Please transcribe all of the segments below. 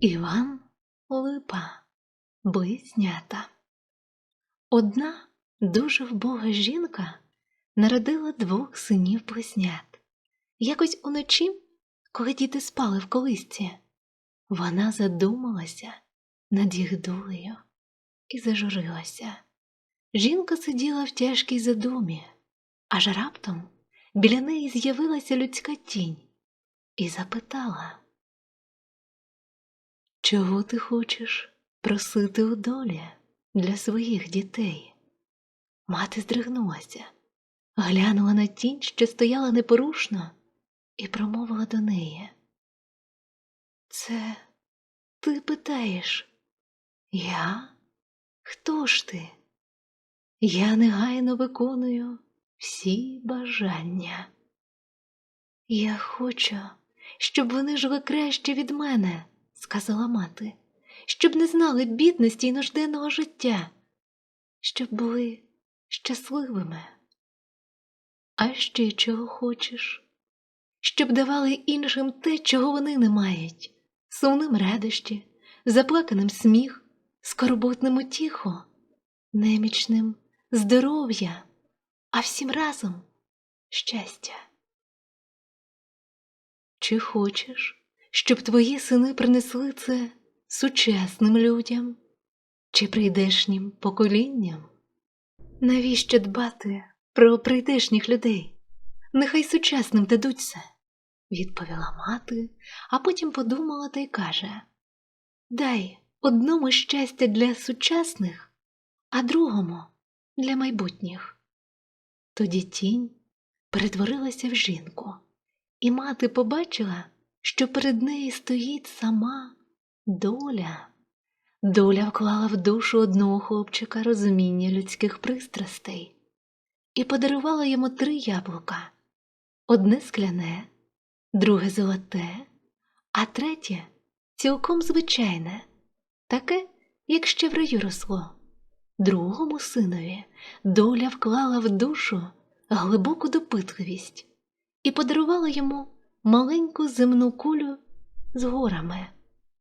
Іван Липа, близнята. Одна дуже вбога жінка народила двох синів близнят. Якось уночі, коли діти спали в колисці, вона задумалася над їх долею і зажурилася. Жінка сиділа в тяжкій задумі, аж раптом біля неї з'явилася людська тінь і запитала. Чого ти хочеш просити у долі для своїх дітей? Мати здригнулася, глянула на тінь, що стояла непорушно, і промовила до неї. Це ти питаєш? Я? Хто ж ти? Я негайно виконую всі бажання. Я хочу, щоб вони жили краще від мене сказала мати, щоб не знали бідності й нужденного життя, щоб були щасливими. А ще чого хочеш, щоб давали іншим те, чого вони не мають, сумним радощі, заплаканим сміх, скорботним утіху, немічним здоров'я, а всім разом щастя. Чи хочеш? Щоб твої сини принесли це сучасним людям чи прийдешнім поколінням? Навіщо дбати про прийдешніх людей? Нехай сучасним дадуться, відповіла мати, а потім подумала та й каже Дай одному щастя для сучасних, а другому для майбутніх. Тоді тінь перетворилася в жінку, і мати побачила що перед нею стоїть сама доля. Доля вклала в душу одного хлопчика розуміння людських пристрастей і подарувала йому три яблука одне скляне, друге золоте, а третє цілком звичайне, таке, як ще в раю росло. Другому синові доля вклала в душу глибоку допитливість і подарувала йому маленьку земну кулю з горами,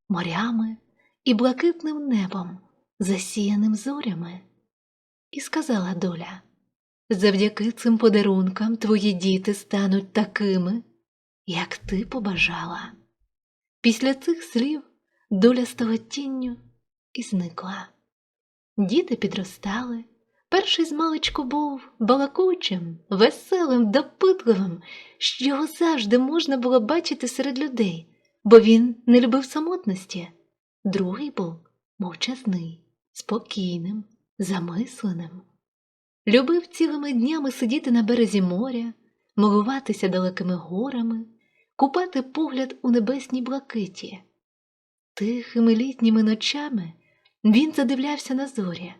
морями і блакитним небом, засіяним зорями, і сказала доля завдяки цим подарункам твої діти стануть такими, як ти побажала. Після цих слів доля стала тінню і зникла. Діти підростали. Перший з маличку був балакучим, веселим, допитливим, що його завжди можна було бачити серед людей, бо він не любив самотності. Другий був мовчазний, спокійним, замисленим. Любив цілими днями сидіти на березі моря, милуватися далекими горами, купати погляд у небесній блакиті. Тихими літніми ночами він задивлявся на зорі.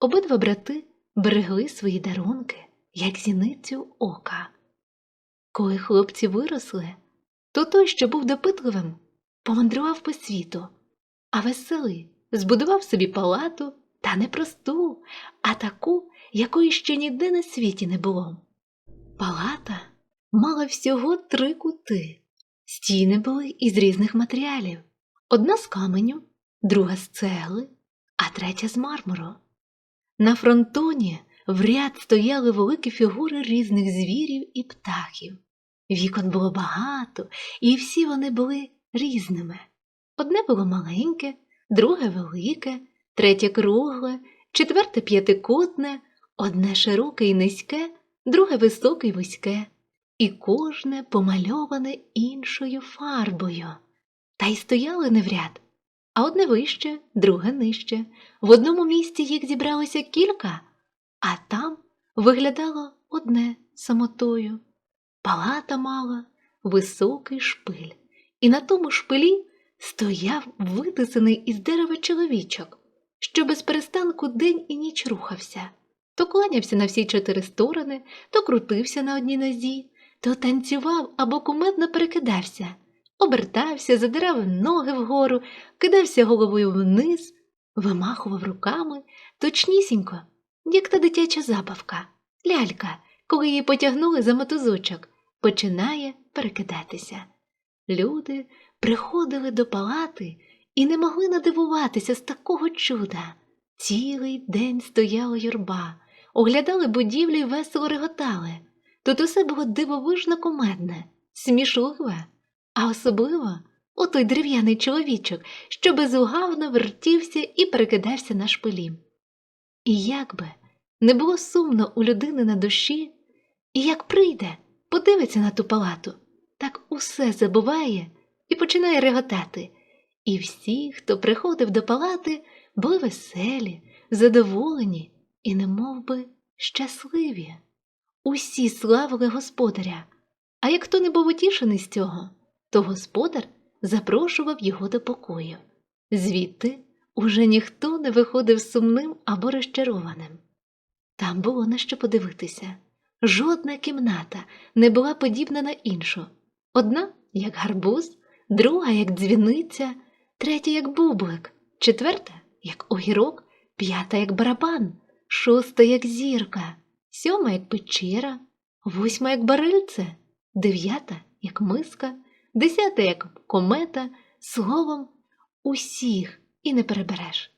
Обидва брати берегли свої дарунки, як зіницю ока. Коли хлопці виросли, то той, що був допитливим, помандрував по світу, а веселий збудував собі палату та не просту, а таку, якої ще ніде на світі не було. Палата мала всього три кути, стіни були із різних матеріалів одна з каменю, друга з цегли, а третя з мармуру. На фронтоні в ряд стояли великі фігури різних звірів і птахів. Вікон було багато, і всі вони були різними. Одне було маленьке, друге велике, третє кругле, четверте п'ятикутне, одне широке і низьке, друге високе й вузьке, і кожне помальоване іншою фарбою. Та й стояли не в ряд, а одне вище, друге нижче. В одному місці їх зібралося кілька, а там виглядало одне самотою. Палата мала високий шпиль, і на тому шпилі стояв витисаний із дерева чоловічок, що без перестанку день і ніч рухався, то кланявся на всі чотири сторони, то крутився на одній нозі, то танцював або кумедно перекидався обертався, задирав ноги вгору, кидався головою вниз, вимахував руками точнісінько, як та дитяча забавка, лялька, коли її потягнули за мотузочок, починає перекидатися. Люди приходили до палати і не могли надивуватися з такого чуда. Цілий день стояла юрба, оглядали будівлі й весело реготали. Тут усе було дивовижно кумедне, смішливе, а особливо отой дерев'яний чоловічок, що безугавно вертівся і перекидався на шпилі. І як би не було сумно у людини на душі, і як прийде, подивиться на ту палату, так усе забуває і починає реготати. І всі, хто приходив до палати, були веселі, задоволені і немов би щасливі. Усі славили господаря, а як хто не був утішений з цього, то господар запрошував його до покою. Звідти уже ніхто не виходив сумним або розчарованим. Там було на що подивитися. Жодна кімната не була подібна на іншу. Одна як гарбуз, друга як дзвіниця, третя як бублик, четверта як огірок, п'ята як барабан, шоста як зірка, сьома як печера, восьма як барильце, дев'ята як миска, десята як комета, словом, усіх і не перебереш.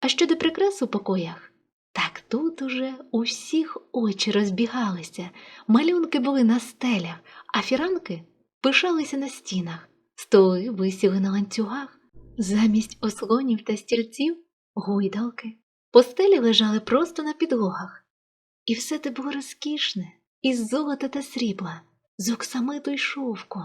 А щодо прикрас у покоях, так тут уже у всіх очі розбігалися, малюнки були на стелях, а фіранки пишалися на стінах, столи висіли на ланцюгах, замість ослонів та стільців гойдалки, постелі лежали просто на підлогах. І все те було розкішне, із золота та срібла, з оксамиту й шовку.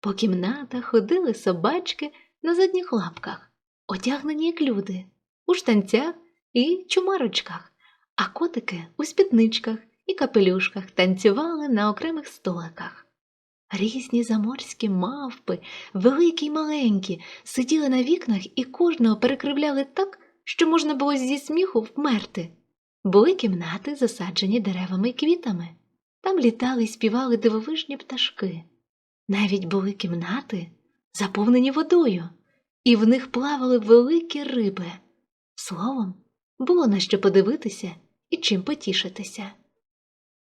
По кімнатах ходили собачки на задніх лапках, одягнені як люди, у штанцях і чумарочках, а котики у спідничках і капелюшках танцювали на окремих столиках. Різні заморські мавпи, великі й маленькі, сиділи на вікнах і кожного перекривляли так, що можна було зі сміху вмерти. Були кімнати, засаджені деревами й квітами. Там літали й співали дивовижні пташки. Навіть були кімнати, заповнені водою, і в них плавали великі риби. Словом, було на що подивитися і чим потішитися.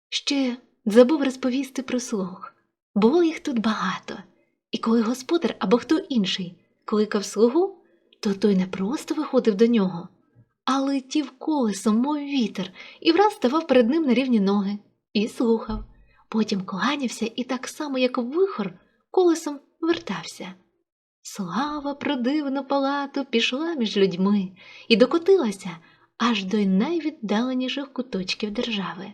Ще забув розповісти про слуг. Було їх тут багато, і коли господар або хто інший кликав слугу, то той не просто виходив до нього, а летів колесом, мов вітер, і враз ставав перед ним на рівні ноги і слухав. Потім кланявся і так само, як вихор, колесом вертався. Слава про дивну палату пішла між людьми і докотилася аж до найвіддаленіших куточків держави.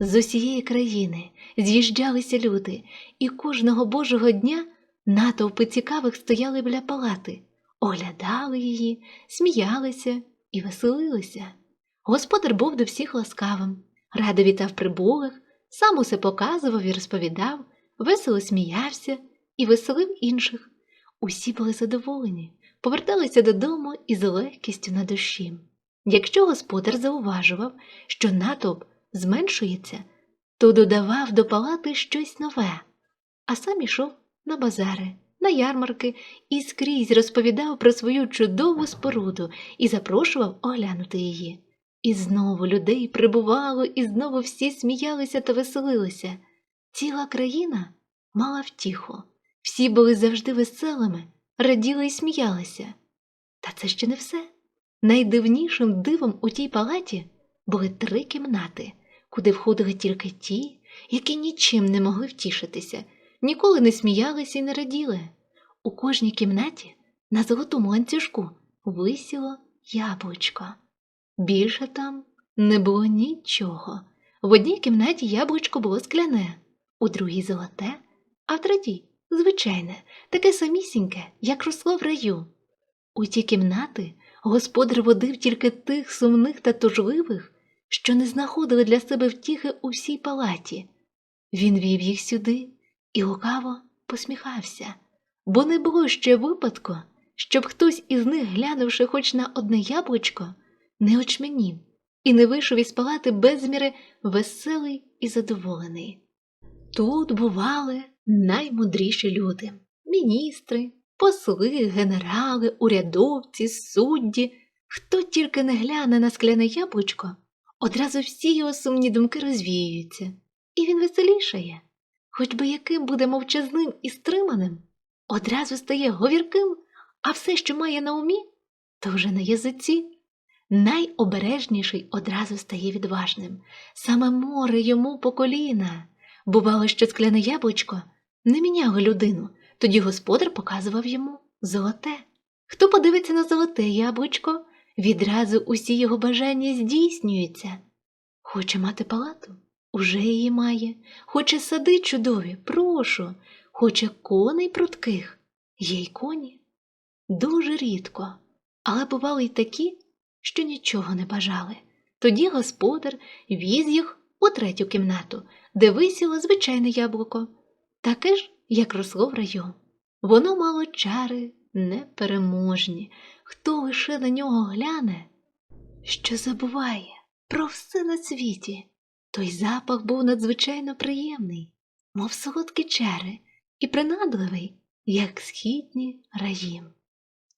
З усієї країни з'їжджалися люди, і кожного божого дня натовпи цікавих стояли біля палати, оглядали її, сміялися і веселилися. Господар був до всіх ласкавим, радо вітав прибулих, сам усе показував і розповідав, весело сміявся і веселив інших. Усі були задоволені, поверталися додому із легкістю на душі. Якщо господар зауважував, що натовп зменшується, то додавав до палати щось нове, а сам ішов на базари, на ярмарки і скрізь розповідав про свою чудову споруду і запрошував оглянути її. І знову людей прибувало, і знову всі сміялися та веселилися. Ціла країна мала втіху, всі були завжди веселими, раділи і сміялися. Та це ще не все. Найдивнішим дивом у тій палаті були три кімнати, куди входили тільки ті, які нічим не могли втішитися, ніколи не сміялися і не раділи. У кожній кімнаті на золотому ланцюжку висіло яблучко. Більше там не було нічого. В одній кімнаті яблучко було скляне, у другій золоте, а в третій звичайне, таке самісіньке, як росло в раю. У ті кімнати господар водив тільки тих сумних та тужливих, що не знаходили для себе втіхи у всій палаті. Він вів їх сюди і лукаво посміхався, бо не було ще випадку, щоб хтось із них, глянувши хоч на одне яблучко, не очменів і не вийшов із палати безміри веселий і задоволений. Тут бували наймудріші люди міністри, посли, генерали, урядовці, судді. Хто тільки не гляне на скляне яблучко, одразу всі його сумні думки розвіюються, і він веселішає, хоч би яким буде мовчазним і стриманим, одразу стає говірким, а все, що має на умі, то вже на язиці. Найобережніший одразу стає відважним. Саме море йому по коліна. Бувало, що скляне яблучко не міняло людину, тоді господар показував йому золоте. Хто подивиться на золоте яблучко, відразу усі його бажання здійснюються. Хоче мати палату? Уже її має. Хоче сади чудові, прошу. Хоче коней прутких, є й коні. Дуже рідко, але бували й такі, що нічого не бажали. Тоді господар віз їх у третю кімнату, де висіло звичайне яблуко, таке ж, як росло в раю. Воно мало чари непереможні. Хто лише на нього гляне, що забуває про все на світі. Той запах був надзвичайно приємний, мов солодкі чари, і принадливий, як східні раї.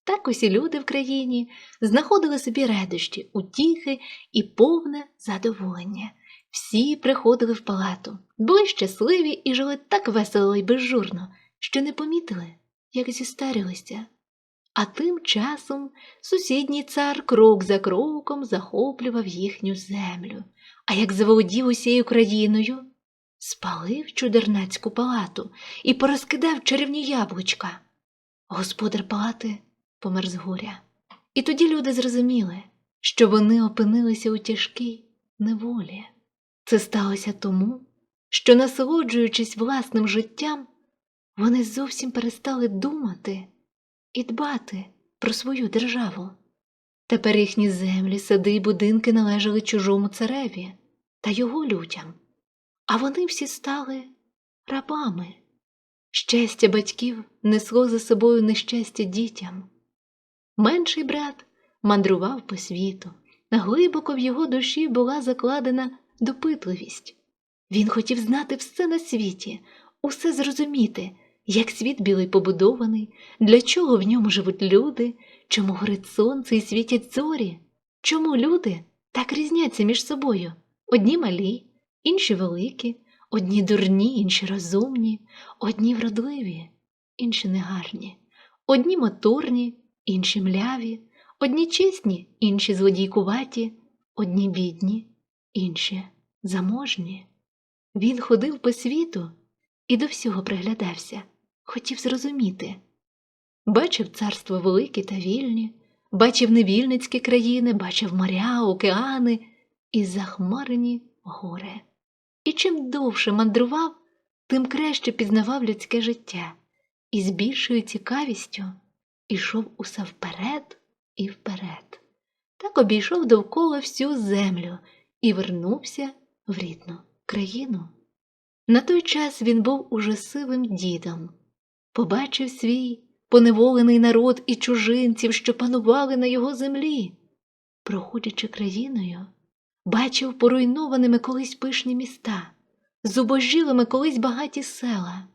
Так усі люди в країні знаходили собі радощі, утіхи і повне задоволення. Всі приходили в палату, були щасливі і жили так весело і безжурно, що не помітили, як зістарилися. А тим часом сусідній цар крок за кроком захоплював їхню землю, а як заволодів усією країною, спалив чудернацьку палату і порозкидав чарівні яблучка. Господар палати помер з горя. І тоді люди зрозуміли, що вони опинилися у тяжкій неволі. Це сталося тому, що, насолоджуючись власним життям, вони зовсім перестали думати і дбати про свою державу. Тепер їхні землі, сади й будинки належали чужому цареві та його людям, а вони всі стали рабами. Щастя батьків несло за собою нещастя дітям. Менший брат мандрував по світу, глибоко в його душі була закладена допитливість. Він хотів знати все на світі, усе зрозуміти, як світ білий побудований, для чого в ньому живуть люди, чому горить сонце і світять зорі, чому люди так різняться між собою одні малі, інші великі, одні дурні, інші розумні, одні вродливі, інші негарні, одні моторні, інші мляві, одні чесні, інші злодійкуваті, одні бідні, інші заможні. Він ходив по світу і до всього приглядався, хотів зрозуміти. Бачив царство великі та вільні, бачив невільницькі країни, бачив моря, океани і захмарені гори. І чим довше мандрував, тим краще пізнавав людське життя і з більшою цікавістю ішов усе вперед і вперед. Так обійшов довкола всю землю і вернувся в рідну країну. На той час він був уже сивим дідом, побачив свій поневолений народ і чужинців, що панували на його землі. Проходячи країною, бачив поруйнованими колись пишні міста, зубожілими колись багаті села,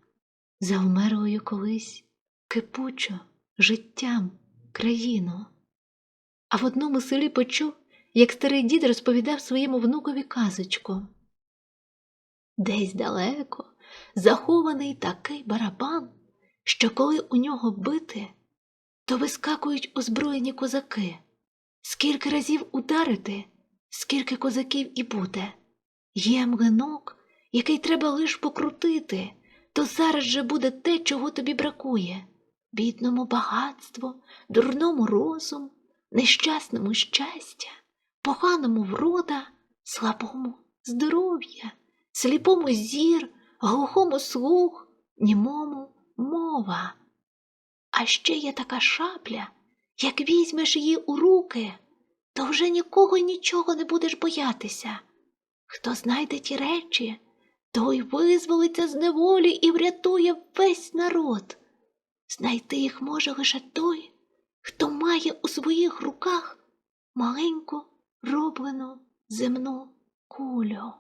завмерлою колись кипучо життям країну. А в одному селі почув, як старий дід розповідав своєму внукові казочку. Десь далеко захований такий барабан, що коли у нього бити, то вискакують озброєні козаки. Скільки разів ударити, скільки козаків і буде. Є млинок, який треба лиш покрутити, то зараз же буде те, чого тобі бракує бідному багатство, дурному розум, нещасному щастя, поганому врода, слабому здоров'я, сліпому зір, глухому слух, німому мова. А ще є така шапля, як візьмеш її у руки, то вже нікого й нічого не будеш боятися. Хто знайде ті речі, той визволиться з неволі і врятує весь народ. Знайти їх може лише той, хто має у своїх руках маленьку роблену земну кулю.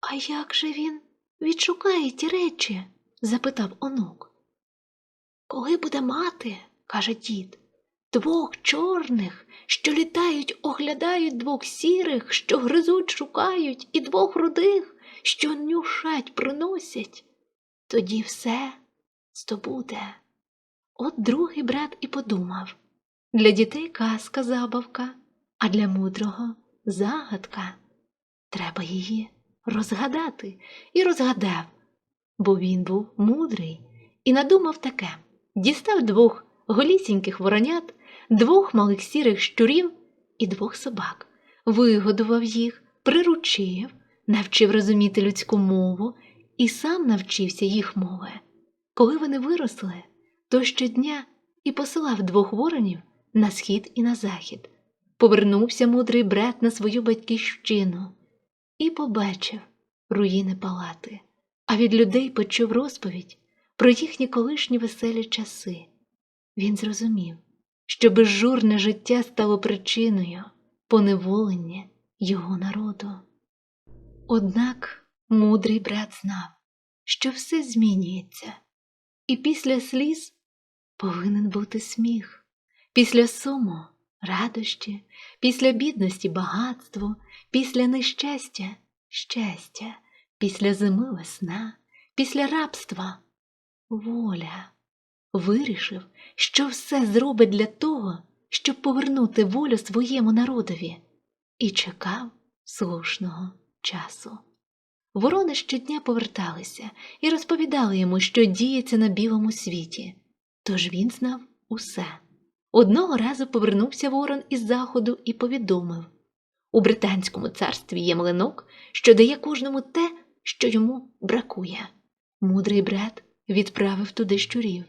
А як же він відшукає ті речі? запитав онук. Коли буде мати, каже дід, двох чорних, що літають, оглядають двох сірих, що гризуть, шукають, і двох рудих, що нюшать приносять, тоді все здобуде. От другий брат і подумав для дітей казка забавка, а для мудрого загадка. Треба її розгадати і розгадав, бо він був мудрий і надумав таке дістав двох голісіньких воронят, двох малих сірих щурів і двох собак, вигодував їх, приручив, навчив розуміти людську мову і сам навчився їх мови. Коли вони виросли, то щодня і посилав двох воронів на схід і на захід. Повернувся мудрий брат на свою батьківщину і побачив руїни палати, а від людей почув розповідь про їхні колишні веселі часи. Він зрозумів, що безжурне життя стало причиною поневолення його народу. Однак мудрий брат знав, що все змінюється, і після сліз повинен бути сміх, після суму радощі, після бідності багатство, після нещастя щастя, після зими весна, після рабства воля. Вирішив, що все зробить для того, щоб повернути волю своєму народові, і чекав слушного часу. Ворони щодня поверталися і розповідали йому, що діється на білому світі, тож він знав усе. Одного разу повернувся ворон із заходу і повідомив у британському царстві є млинок, що дає кожному те, що йому бракує. Мудрий брат відправив туди щурів.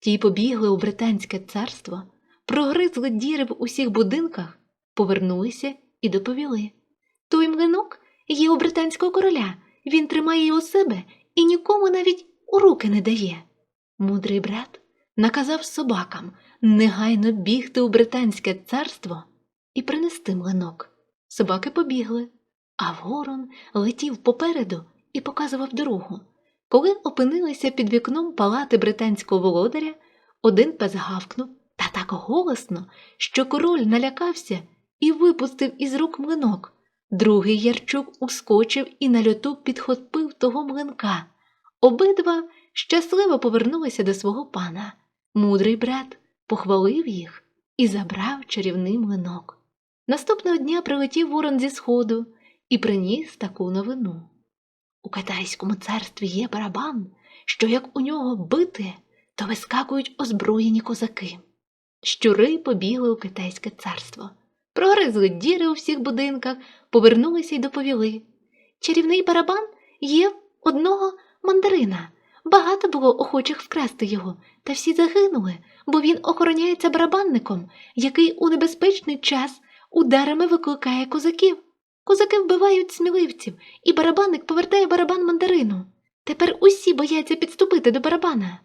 Ті побігли у британське царство, прогризли діри в усіх будинках, повернулися і доповіли. Той млинок є у британського короля, він тримає його у себе і нікому навіть у руки не дає. Мудрий брат наказав собакам негайно бігти у британське царство і принести млинок. Собаки побігли, а ворон летів попереду і показував дорогу. Коли опинилися під вікном палати британського володаря, один пес гавкнув та так голосно, що король налякався і випустив із рук млинок. Другий ярчук ускочив і на льоту підхопив того млинка. Обидва щасливо повернулися до свого пана. Мудрий брат похвалив їх і забрав чарівний млинок. Наступного дня прилетів ворон зі сходу і приніс таку новину. У китайському царстві є барабан, що як у нього бити, то вискакують озброєні козаки. Щури побігли у китайське царство, прогризли діри у всіх будинках, повернулися й доповіли. Чарівний барабан є одного мандарина. Багато було охочих вкрасти його, та всі загинули, бо він охороняється барабанником, який у небезпечний час ударами викликає козаків. Козаки вбивають сміливців, і барабанник повертає барабан мандарину. Тепер усі бояться підступити до барабана.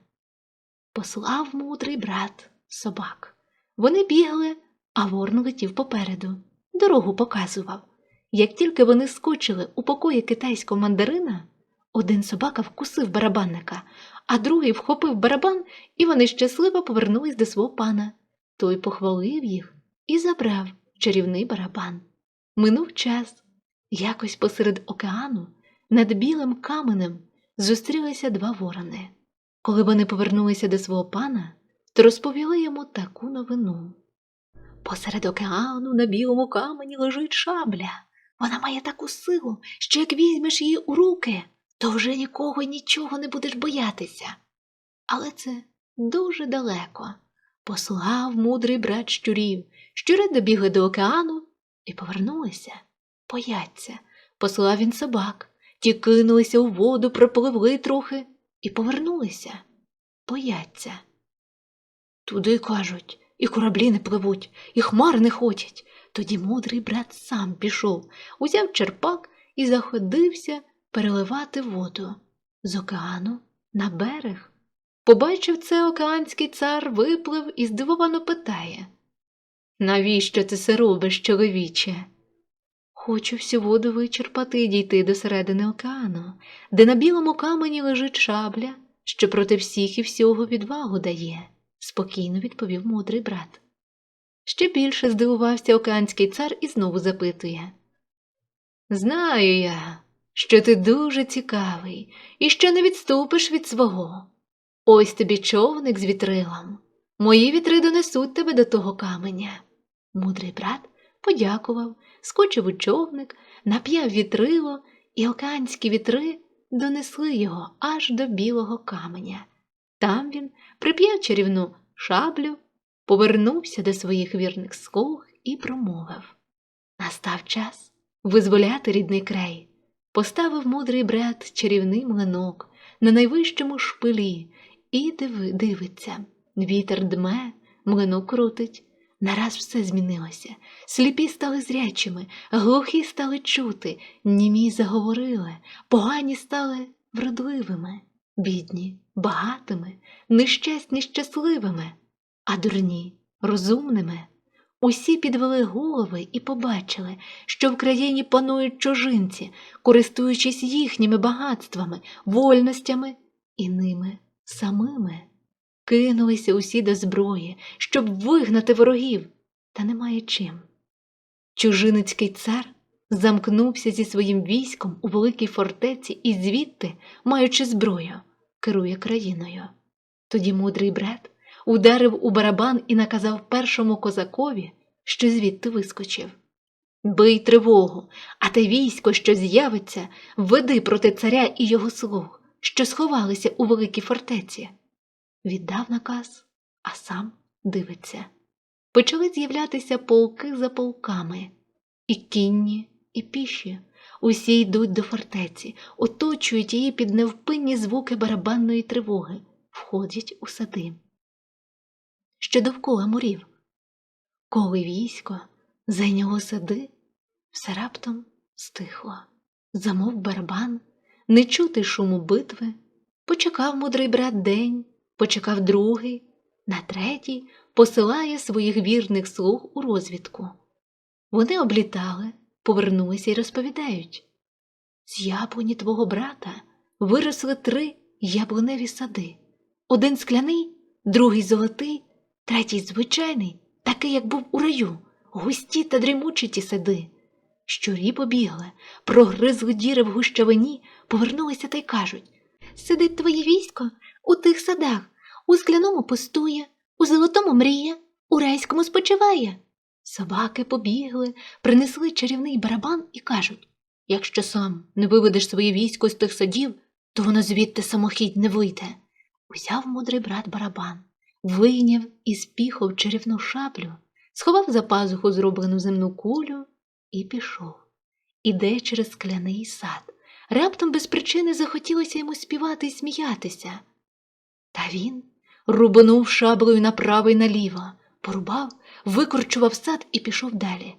Послав мудрий брат собак. Вони бігли, а ворон летів попереду. Дорогу показував. Як тільки вони скочили у покої китайського мандарина, один собака вкусив барабанника, а другий вхопив барабан, і вони щасливо повернулись до свого пана. Той похвалив їх і забрав чарівний барабан. Минув час. Якось посеред океану над білим каменем зустрілися два ворони. Коли вони повернулися до свого пана, то розповіли йому таку новину. Посеред океану на білому камені лежить шабля. Вона має таку силу, що як візьмеш її у руки, то вже нікого нічого не будеш боятися. Але це дуже далеко. Послав мудрий брат щурів, щури добігли до океану і повернулися. Бояться. Послав він собак. Ті кинулися у воду, пропливли трохи і повернулися. Бояться. Туди, кажуть, і кораблі не пливуть, і хмари не ходять. Тоді мудрий брат сам пішов, узяв черпак і заходився переливати воду з океану на берег. Побачив це океанський цар, виплив і здивовано питає Навіщо ти це робиш, чоловіче? Хочу всю воду вичерпати і дійти до середини океану, де на білому камені лежить шабля, що проти всіх і всього відвагу дає, спокійно відповів мудрий брат. Ще більше здивувався океанський цар і знову запитує Знаю я, що ти дуже цікавий і що не відступиш від свого. Ось тобі човник з вітрилом. Мої вітри донесуть тебе до того каменя. Мудрий брат подякував, скочив у човник, нап'яв вітрило, і океанські вітри донесли його аж до білого каменя. Там він прип'яв чарівну шаблю, повернувся до своїх вірних слуг і промовив Настав час визволяти рідний край. Поставив мудрий брат чарівний млинок на найвищому шпилі і диви, дивиться. Вітер дме, млинок крутить. Нараз все змінилося. Сліпі стали зрячими, глухі стали чути, німі заговорили, погані стали вродливими, бідні, багатими, нещасні щасливими, а дурні розумними. Усі підвели голови і побачили, що в країні панують чужинці, користуючись їхніми багатствами, вольностями і ними самими. Кинулися усі до зброї, щоб вигнати ворогів, та немає чим. Чужиницький цар замкнувся зі своїм військом у великій фортеці і звідти, маючи зброю, керує країною. Тоді мудрий брат ударив у барабан і наказав першому козакові, що звідти вискочив. Бий тривогу, а те військо, що з'явиться, веди проти царя і його слуг, що сховалися у великій фортеці. Віддав наказ, а сам дивиться. Почали з'являтися полки за полками, і кінні, і піші. Усі йдуть до фортеці, оточують її під невпинні звуки барабанної тривоги, входять у сади. Що довкола мурів. Коли військо зайняло сади, все раптом стихло. Замов барабан, не чути шуму битви. Почекав мудрий брат день, почекав другий, на третій посилає своїх вірних слуг у розвідку. Вони облітали, повернулися і розповідають з яблуні твого брата виросли три яблуневі сади. Один скляний, другий золотий, третій звичайний, такий, як був у раю, густі та дрімучі ті сади. Щурі побігли, прогризли діри в гущавині, повернулися та й кажуть Сидить твоє військо у тих садах, у скляному пустує, у золотому мріє, у райському спочиває. Собаки побігли, принесли чарівний барабан і кажуть Якщо сам не виведеш своє військо з тих садів, то воно звідти самохідь не вийде. Узяв мудрий брат барабан, вийняв із піхов чарівну шаблю, сховав за пазуху зроблену земну кулю і пішов. Іде через скляний сад. Раптом без причини захотілося йому співати і сміятися. Та він рубанув шаблею направо й наліво, порубав, викорчував сад і пішов далі.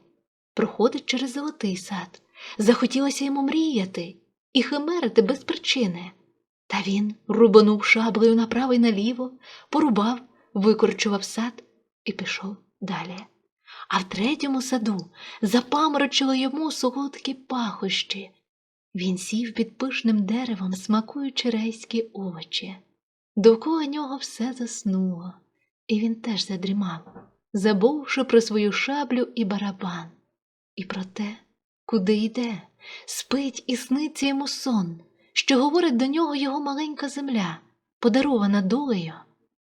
Проходить через золотий сад. Захотілося йому мріяти і химерити без причини. Та він рубанув шаблею направо й наліво, порубав, викорчував сад і пішов далі. А в третьому саду запаморочило йому солодкі пахощі. Він сів під пишним деревом, смакуючи райські овочі. Довкола нього все заснуло, і він теж задрімав, забувши про свою шаблю і барабан, і про те, куди йде, спить і сниться йому сон, що говорить до нього його маленька земля, подарована долею,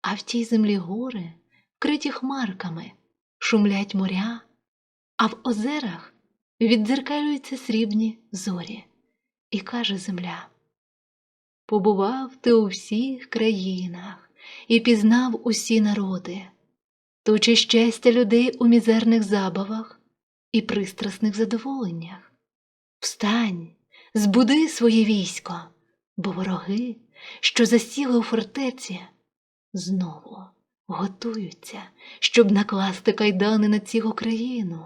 а в тій землі гори, вкриті хмарками, шумлять моря, а в озерах віддзеркалюються срібні зорі, і каже земля. Побував ти у всіх країнах і пізнав усі народи, точи щастя людей у мізерних забавах і пристрасних задоволеннях. Встань, збуди своє військо, бо вороги, що засіли у фортеці, знову готуються, щоб накласти кайдани на цілу країну.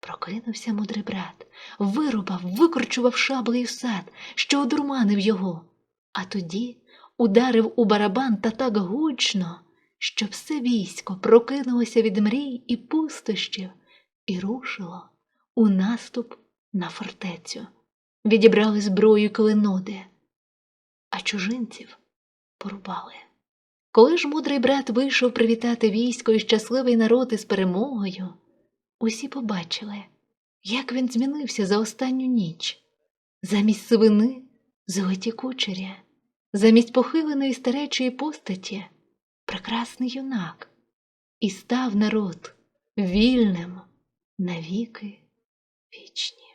Прокинувся мудрий брат, вирубав, викорчував шаблею сад, що одурманив його, а тоді ударив у барабан та так гучно, що все військо прокинулося від мрій і пустощів і рушило у наступ на фортецю. Відібрали зброю й клиноди, а чужинців порубали. Коли ж мудрий брат вийшов привітати військо і щасливий народ із перемогою, усі побачили, як він змінився за останню ніч. Замість свини золоті кучері, замість похиленої старечої постаті прекрасний юнак, і став народ вільним навіки вічні.